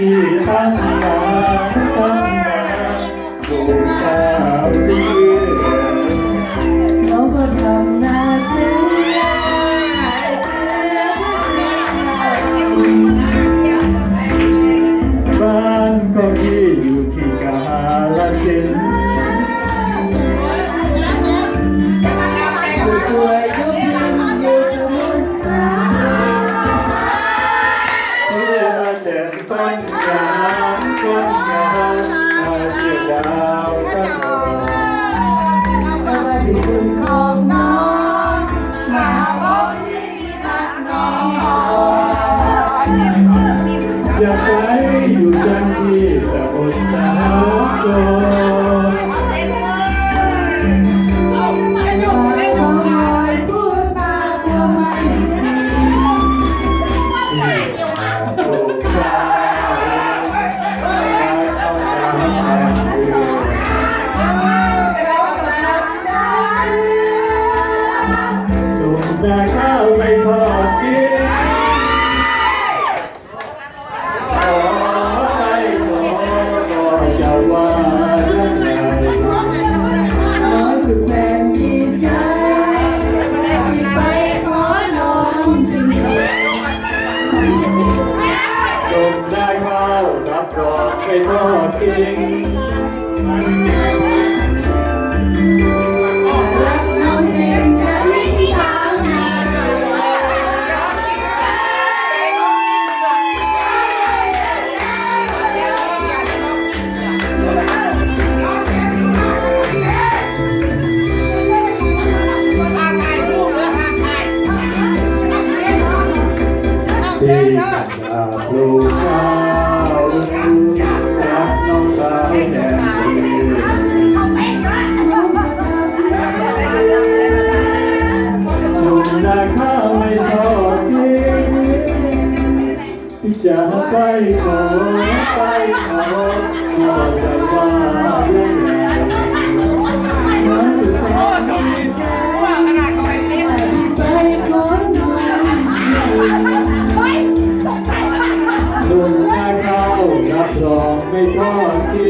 ดีต้องทำ คนสามคนงามเอาเที่ยวดาวก็พอนเอามาดื่มของน้องมาพบที่รักนองอยากไปอยู่จันที่สมุทรสาคร อกไม่ทอดทิ้ง จะไปขอไปขอขอจะว่ายังไงโดนหน้าเข้ารับรองไม่ทอดทิ้